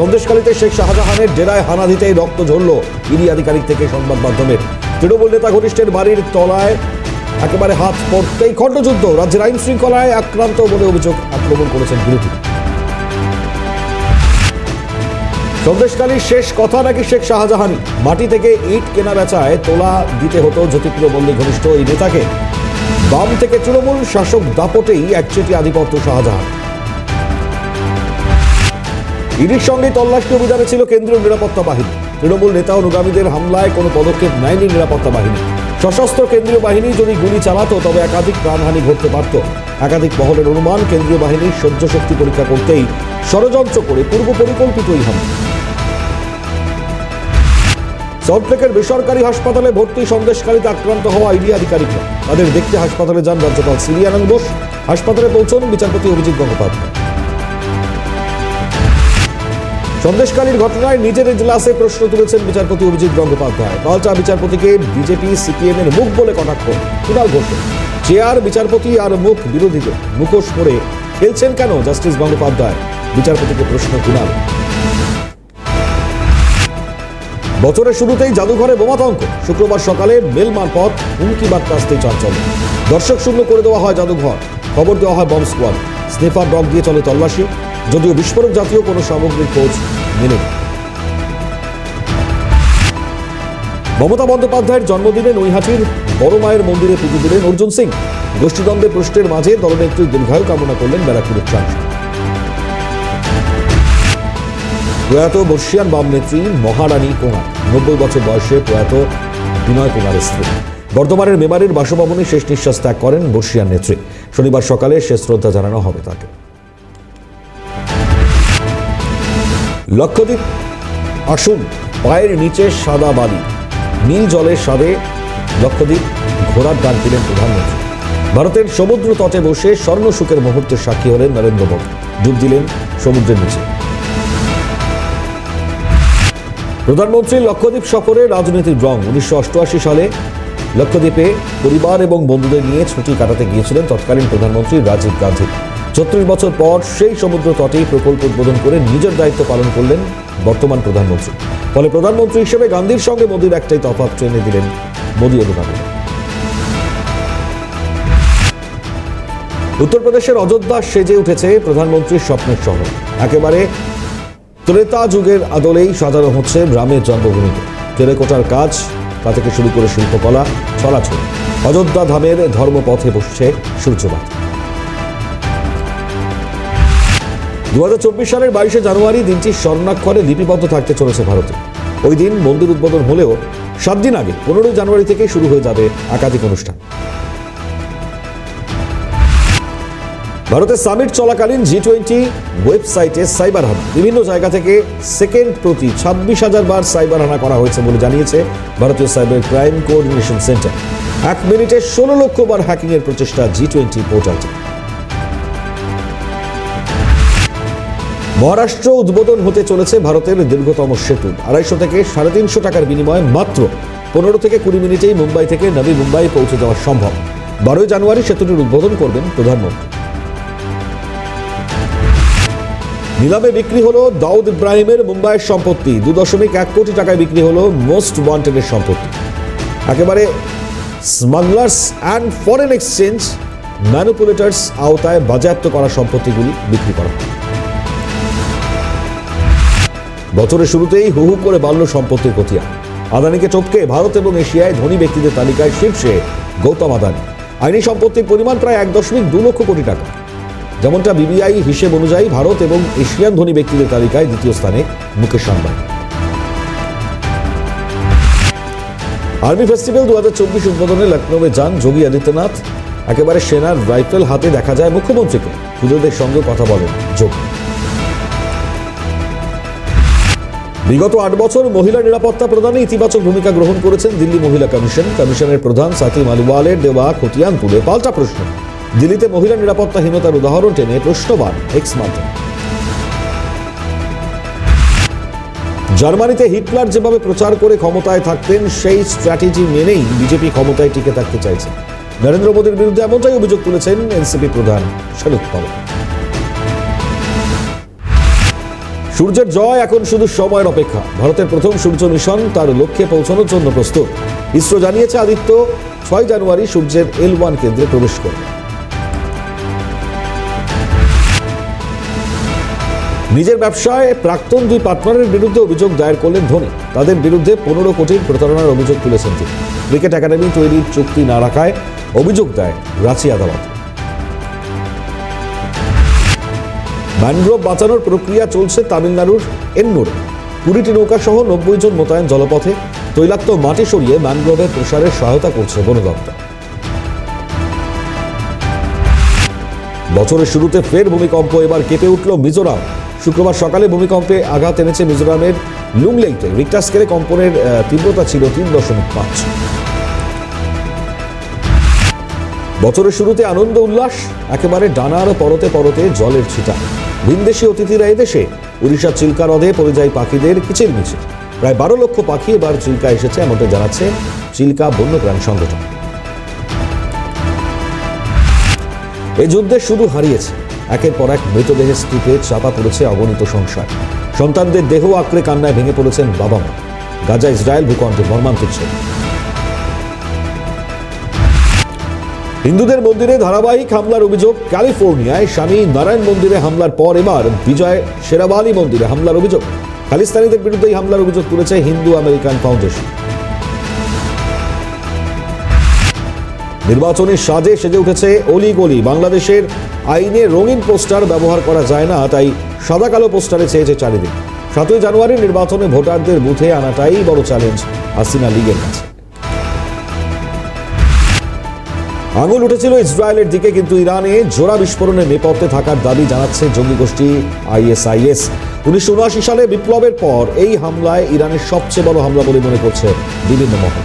সন্দেশকালীতে শেখ শাহজাহানের ডেরায় হানা দিতেই রক্ত ঝরল ইডি আধিকারিক থেকে সংবাদ মাধ্যমের। তৃণমূল নেতা ঘনিষ্ঠের বাড়ির তলায় একেবারে হাত পড়তেই খণ্ডযুদ্ধ। রাজ্যের আইন শৃঙ্খলায় আক্রান্ত বলে অভিযোগ আক্রমণ করেছেন বিরোধী। সন্দেশকালীর শেষ কথা নাকি শেখ শাহজাহান মাটি থেকে ইট কেনা বেচায় তোলা দিতে হতো জ্যোতিপ্রিয় মল্লিক ঘনিষ্ঠ এই নেতাকে। বাম থেকে তৃণমূল শাসক দাপটেই একচেটি আধিপত্য শাহজাহান। ইডির সঙ্গে তল্লাশি অভিযানে ছিল কেন্দ্রীয় নিরাপত্তা বাহিনী। তৃণমূল নেতা অনুগামীদের হামলায় কোনো পদক্ষেপ নেয়নি নিরাপত্তা বাহিনী। সশস্ত্র কেন্দ্রীয় বাহিনী যদি গুলি চালাতো, তবে একাধিক প্রাণহানি ঘটতে পারত। একাধিক মহলের অনুমান কেন্দ্রীয় বাহিনীর সহ্য শক্তি পরীক্ষা করতেই ষড়যন্ত্র করে পূর্ব পরিকল্পিতই হামলা। সল্টলেকের বেসরকারি হাসপাতালে ভর্তি সন্দেশকারীতে আক্রান্ত হওয়া ইডি আধিকারিকরা। তাদের দেখতে হাসপাতালে যান রাজ্যপাল সিবি আনন্দ বোস। হাসপাতালে পৌঁছন বিচারপতি অভিজিৎ গঙ্গোপাধ্যায়। সন্দেশকালীর ঘটনায় নিজের এজলাসে প্রশ্ন তুলেছেন বিচারপতি অভিজিৎ গঙ্গোপাধ্যায়। পাল্টা বিচারপতিকে বিজেপি সিপিএম এর মুখ বলে কটাক্ষ। কুণাল ঘোষ চেয়ার বিচারপতি আর মুখ বিরোধীদের মুখোশ পরে খেলছেন কেন জাস্টিস গঙ্গোপাধ্যায়? বিচারপতিকে প্রশ্ন কুণাল বছরের শুরুতেই জাদুঘরে বোমাতঙ্ক শুক্রবার সকালে মেল মারফত হুমকি বার্তা আসতে চঞ্চল। দর্শক শূন্য করে দেওয়া হয় জাদুঘর। খবর দেওয়া হয় বম্ব স্কোয়াড। স্নেফার ডগ দিয়ে চলে তল্লাশি। যদিও বিস্ফোরক জাতীয় কোনো সামগ্রিক খোঁজ মেলেনি মমতা বন্দ্যোপাধ্যায়ের জন্মদিনে নৈহাটির বড় মায়ের মন্দিরে পুজো দিলেন অর্জুন সিং। গোষ্ঠীদ্বন্দ্বে প্রশ্নের মাঝে দলনেত্রীর দীর্ঘায়ু কামনা করলেন ব্যারাকপুরের সাংসদ প্রয়াত বর্ষিয়ান বাম নেত্রী মহারানী কোঙা নব্বই বছর বয়সে প্রয়াত বিনয় কুমারের স্ত্রী। বর্ধমানের মেমারির বাসভবনে শেষ নিঃশ্বাস ত্যাগ করেন বর্ষিয়ান নেত্রী। শনিবার সকালে শেষ শ্রদ্ধা জানানো হবে তাকে। লক্ষদ্বীপ, আসুন, পায়ের নিচে সাদা বালি, নীল জলের স্বাদে লক্ষদ্বীপ ঘোড়ার ডাক দিলেন প্রধানমন্ত্রী। ভারতের সমুদ্র তটে বসে স্বর্ণ সুখের মুহূর্তের সাক্ষী হলেন নরেন্দ্র মোদী। ডুব দিলেন সমুদ্রের নিচে। প্রধানমন্ত্রী লক্ষদ্বীপ সফরে রাজনীতির রং। উনিশশো অষ্টআশি সালে লক্ষদ্বীপে পরিবার এবং বন্ধুদের নিয়ে ছুটি কাটাতে গিয়েছিলেন তৎকালীন প্রধানমন্ত্রী রাজীব গান্ধী। ছত্রিশ বছর পর সেই সমুদ্র তটেই প্রকল্প উদ্বোধন করে নিজের দায়িত্ব পালন করলেন বর্তমান প্রধানমন্ত্রী। ফলে প্রধানমন্ত্রী হিসেবে গান্ধীর সঙ্গে মোদীর একটাই তফাৎ ট্রেনে দিলেন মোদী অনুগামীরা উত্তরপ্রদেশের অযোধ্যা সেজে উঠেছে প্রধানমন্ত্রীর স্বপ্নের শহর। একেবারে ত্রেতা যুগের আদলেই সাজানো হচ্ছে গ্রামের জন্মভূমিতে। টেরেকোটার কাজ, তা থেকে শুরু করে শিল্পকলা, ছড়াছড়ি। অযোধ্যা ধামের ধর্মপথে বসছে সূর্যবাদ দু হাজার চব্বিশ সালের বাইশে জানুয়ারি দিনটি স্বর্ণাক্ষরে লিপিবদ্ধ থাকতে চলেছে ভারতে। ওই দিন মন্দির উদ্বোধন হলেও সাত দিন আগে, পনেরোই জানুয়ারি থেকে শুরু হয়ে যাবে একাধিক অনুষ্ঠান। ভারতের সামিট চলাকালীন জি টোয়েন্টি ওয়েবসাইটে সাইবার হানা। বিভিন্ন জায়গা থেকে সেকেন্ড প্রতি ছাব্বিশ হাজার বার সাইবার হানা করা হয়েছে বলে জানিয়েছে ভারতীয় সাইবার ক্রাইম কোঅর্ডিনেশন সেন্টার। এক মিনিটে ষোলো লক্ষ বার হ্যাকিংয়ের প্রচেষ্টা জি টোয়েন্টি পোর্টালটি। মহারাষ্ট্র উদ্বোধন হতে চলেছে ভারতের দীর্ঘতম সেতু। আড়াইশো থেকে সাড়ে তিনশো টাকার বিনিময়ে মাত্র পনেরো থেকে কুড়ি মিনিটেই মুম্বাই থেকে নবী মুম্বাই পৌঁছে যাওয়া সম্ভব। বারোই জানুয়ারি সেতুটির উদ্বোধন করবেন প্রধানমন্ত্রী। নিলামে বিক্রি হলো দাউদ ইব্রাহিমের মুম্বাইয়ের সম্পত্তি। দু দশমিক এক কোটি টাকায় বিক্রি হলো মোস্ট ওয়ান্টেডের সম্পত্তি। একেবারে smugglers and foreign exchange manipulators আওতায় বাজেয়াপ্ত করা সম্পত্তিগুলি বিক্রি করা হয়। বছরের শুরুতেই হু হু করে বাড়ল সম্পত্তির কতিয়া আদানিকে টপকে ভারত এবং এশিয়ায় ধনী ব্যক্তিদের তালিকায় শীর্ষে গৌতম আদানি। আইনি সম্পত্তির পরিমাণ প্রায় এক দশমিক দু লক্ষ কোটি টাকা। যেমনটা বিবিআই হিসেব অনুযায়ী ভারত এবং এশিয়ান ধনী ব্যক্তিদের তালিকায় দ্বিতীয় স্থানে মুকেশ আম্বানি। আর্মি ফেস্টিভ্যাল দু হাজার চব্বিশ উদ্বোধনে লখনৌয়ে যান যোগী আদিত্যনাথ। একেবারে সেনার রাইফেল হাতে দেখা যায় মুখ্যমন্ত্রীকে। খুদেদের সঙ্গে কথা বলেন যোগী। বিগত আট বছর মহিলা নিরাপত্তা প্রদানে ইতিবাচক ভূমিকা গ্রহণ করেছেন দিল্লি মহিলা কমিশন। কমিশনের প্রধান সাথী মালিওয়ালের দেওয়া খতিয়ান তুলে পাল্টা প্রশ্ন। দিল্লিতে মহিলা নিরাপত্তাহীনতার উদাহরণ টেনে প্রশ্নবান এক্স মাধ্যম। জার্মানিতে হিটলার যেভাবে প্রচার করে ক্ষমতায় থাকতেন, সেই স্ট্র্যাটেজি মেনেই বিজেপি ক্ষমতায় টিকে থাকতে চাইছে। নরেন্দ্র মোদীর বিরুদ্ধে এমনটাই অভিযোগ তুলেছেন এনসিপি প্রধান শরদ পাওয়ার সূর্যের জয় এখন শুধু সময়ের অপেক্ষা। ভারতের প্রথম সূর্য মিশন তার লক্ষ্যে পৌঁছানোর জন্য প্রস্তুত। ইসরো জানিয়েছে আদিত্য, ছয় জানুয়ারি সূর্যের এল ওয়ান কেন্দ্রে প্রবেশ করবে। নিজের ব্যবসায় প্রাক্তন দুই পার্টনারের বিরুদ্ধে অভিযোগ দায়ের করলেন ধোনি। তাদের বিরুদ্ধে পনেরো কোটির প্রতারণার অভিযোগ তুলেছেন তিনি। ক্রিকেট একাডেমি তৈরির চুক্তি না রাখায় অভিযোগ দেয় রাঁচি আদালত। ম্যানগ্রোভ বাঁচানোর প্রক্রিয়া চলছে তামিলনাড়ুর এন্নুরে। কুড়িটি নৌকা সহ নব্বই জন মোতায়েন জলপথে তৈলাক্ত মাটি সরিয়ে ম্যানগ্রোভের প্রসারে সহায়তা করছে বন দপ্তর। বছরের শুরুতে ফের ভূমিকম্প এবার কেঁপে উঠল মিজোরাম। শুক্রবার সকালে ভূমিকম্পে আঘাত এনেছে মিজোরামের লুংলেইতে। রিক্টার স্কেলে কম্পনের তীব্রতা ছিল তিন দশমিক পাঁচ। বছরের শুরুতে আনন্দ উল্লাস, একেবারে ডানার পরতে পরতে জলের ছিটা। ভিনদেশি অতিথিরা এদেশে। উড়িষ্যার চিল্কা হ্রদে পরিযায়ী পাখিদের কিচির মিছিল প্রায় বারো লক্ষ পাখি এবার চিল্কা এসেছে, এমনটা জানাচ্ছে চিল্কা বন্যপ্রাণী সংগঠন। এই যুদ্ধে শুধু হারিয়েছে। একের পর এক মৃতদেহের স্তূপে চাপা পড়েছে অগণিত সংসার। সন্তানদের দেহ আঁকড়ে কান্নায় ভেঙে পড়েছেন বাবা মা। গাজা ইসরায়েল ভূখণ্ডে মর্মান্তিক ছবি হিন্দুদের মন্দিরে ধারাবাহিক হামলার অভিযোগ ক্যালিফোর্নিয়ায় স্বামী নারায়ণ মন্দিরে হামলার পর এবার বিজয় শেরাবালি মন্দিরে হামলার অভিযোগ। খালিস্তানিদের বিরুদ্ধে হামলার অভিযোগ তুলেছে হিন্দু আমেরিকান ফাউন্ডেশন। নির্বাচনের সাজে সেজে উঠেছে অলি গলি বাংলাদেশের আইনে রঙিন পোস্টার ব্যবহার করা যায় না, তাই সাদা কালো পোস্টারে চেয়েছে চারিদিক। সাতই জানুয়ারি নির্বাচনে ভোটারদের বুথে আনাটাই বড় চ্যালেঞ্জ হাসিনা লীগের কাছে। আঙুল উঠেছিল ইসরায়েলের দিকে, কিন্তু ইরানে জোড়া বিস্ফোরণের নেপথ্যে থাকার দাবি জানাচ্ছে জঙ্গি গোষ্ঠী আইএসআইএস। উনিশশো উনআশি সালে বিপ্লবের পর এই হামলায় ইরানের সবচেয়ে বড় হামলা বলে মনে করছে বিভিন্ন মহল।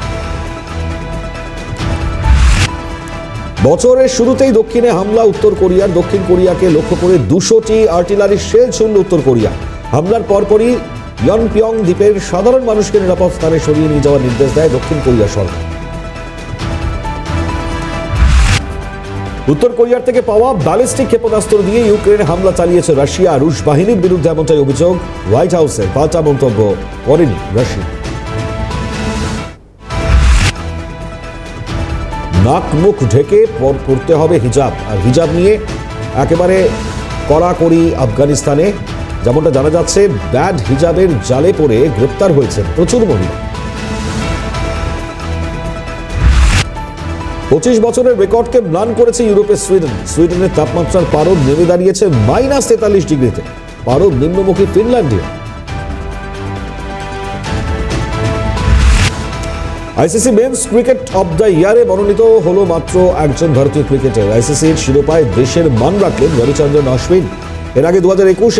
বছরের শুরুতেই দক্ষিণে হামলা উত্তর কোরিয়ার। দক্ষিণ কোরিয়াকে লক্ষ্য করে দুশোটি আর্টিলারি শেল ছুড়ল উত্তর কোরিয়া। হামলার পরপরই ইয়নপিয়ং দ্বীপের সাধারণ মানুষকে নিরাপদ স্থানে সরিয়ে নিয়ে যাওয়ার নির্দেশ দেয় দক্ষিণ কোরিয়া সরকার। উত্তর কোরিয়ার থেকে পাওয়া ব্যালিস্টিক ক্ষেপণাস্ত্র দিয়ে ইউক্রেনে হামলা চালিয়েছে রাশিয়া। রুশ বাহিনীর বিরুদ্ধে এমনটাই অভিযোগ হোয়াইট হাউসের পাল্টা মন্তব্য করেনি রাশিয়া। নাক মুখ ঢেকে পড়তে হবে হিজাব। আর হিজাব নিয়ে একেবারে কড়াকড়ি আফগানিস্তানে। যেমনটা জানা যাচ্ছে, ব্যাড হিজাবের জালে পড়ে গ্রেপ্তার হয়েছেন প্রচুর মহিলা। পঁচিশ বছরের রেকর্ডকে ম্লান করেছে ইউরোপের সুইডেন। সুইডেনের তাপমাত্রার পারদ নেমে দাঁড়িয়েছে মাইনাস তেতাল্লিশ ডিগ্রিতে। পারদ নিম্নমুখী ফিনল্যান্ডে ICC men's cricket of the ইয়ারে মনোনীত হলো মাত্র একজন ভারতীয় ক্রিকেটার। আইসিসির শিরোপায় দেশের মান রাখলেন রবিচন্দ্রন অশ্বিন। এর আগে দু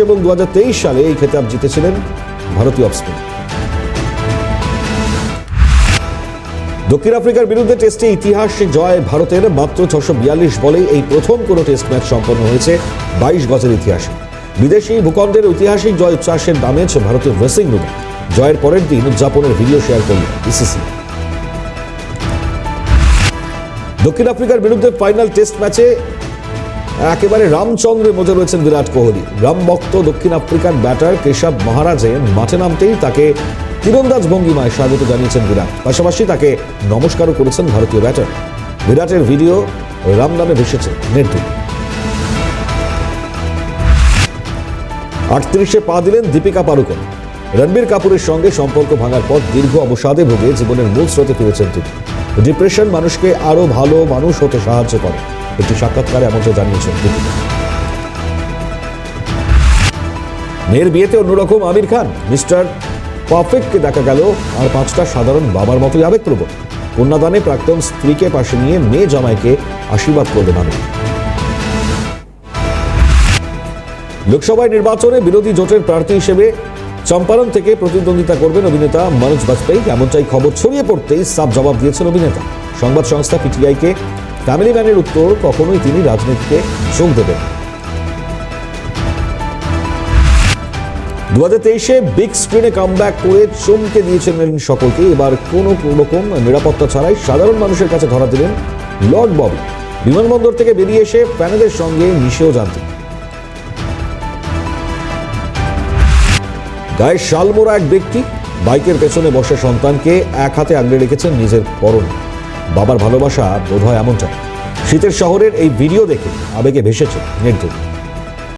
এবং দু হাজার তেইশ সালে এই খেতাব জিতেছিলেন ভারতীয় অফস্পিন দক্ষিণ আফ্রিকার বিরুদ্ধে টেস্টে ইতিহাস জয় ভারতের মাত্র ছশো বিয়াল্লিশ বলেই এই প্রথম কোনো টেস্ট ম্যাচ সম্পন্ন হয়েছে বাইশ গজের ইতিহাসে। বিদেশি ভূখণ্ডের ঐতিহাসিক জয় উচ্ছ্বাসের দামেজ ভারতের ড্রেসিং রুমে জয়ের পরের দিন উদযাপনের ভিডিও শেয়ার করল বিসিসি দক্ষিণ আফ্রিকার বিরুদ্ধে ফাইনাল টেস্ট ম্যাচে একেবারে রামচন্দ্রের মধ্যে রয়েছেন বিরাট কোহলি। রামভক্ত দক্ষিণ আফ্রিকান ব্যাটার কেশব মহারাজে মাঠে নামতেই তাকে তীরন্দাজ ভঙ্গিমায় স্বাগত জানিয়েছেন বিরাট। পাশাপাশি তাকে নমস্কারও করেছেন ভারতীয় ব্যাটার। বিরাটের ভিডিও রাম নামে ভেসেছে নেট আটত্রিশে পা দিলেন দীপিকা পাড়ুকোন। রণবীর কাপুরের সঙ্গে সম্পর্ক ভাঙার পর দীর্ঘ অবসাদে ভুগে জীবনের মূল স্রোতে ফিরেছেন তিনি। ডিপ্রেশন মানুষকে আরও ভালো মানুষ হতে সাহায্য করে। একটি সাক্ষাৎকারে এমনটা জানিয়েছেন দীপিকা মেয়ের বিয়েতে অন্যরকম আমির খান, মিস্টার পারফেক্টকে দেখা গেল আর পাঁচটা সাধারণ বাবার মতোই আবেগপ্রবণ। কন্যাদানে প্রাক্তন স্ত্রীকে পাশে নিয়ে মেয়ে জামাইকে আশীর্বাদ করলেন আমির লোকসভায় নির্বাচনে বিরোধী জোটের প্রার্থী হিসেবে চম্পারণ থেকে প্রতিদ্বন্দ্বিতা করবেন অভিনেতা মনোজ বাজপেয়ী। এমনটাই খবর ছড়িয়ে পড়তেই সাফ জবাব দিয়েছেন অভিনেতা। সংবাদ সংস্থা পিটিআইকে ফ্যামিলি ম্যানের উত্তর কখনোই তিনি রাজনীতিতে যোগ দেবেন। দু হাজার তেইশে বিগ স্ক্রিনে কামব্যাক করে চমকে দিয়েছিলেন সকলকে। এবার কোনো রকম নিরাপত্তা ছাড়াই সাধারণ মানুষের কাছে ধরা দিলেন লর্ড ববি। বিমানবন্দর থেকে বেরিয়ে এসে প্যানেলের সঙ্গে মিশেও জানতেন। গায়ে শালমোরা এক ব্যক্তি, বাইকের পেছনে বসে সন্তানকে এক হাতে আগলে রেখেছেন নিজের পরনে। বাবার ভালোবাসা বোধ হয় এমনটা। শীতের শহরের এই ভিডিও দেখে আবেগে ভেসেছে নেটদের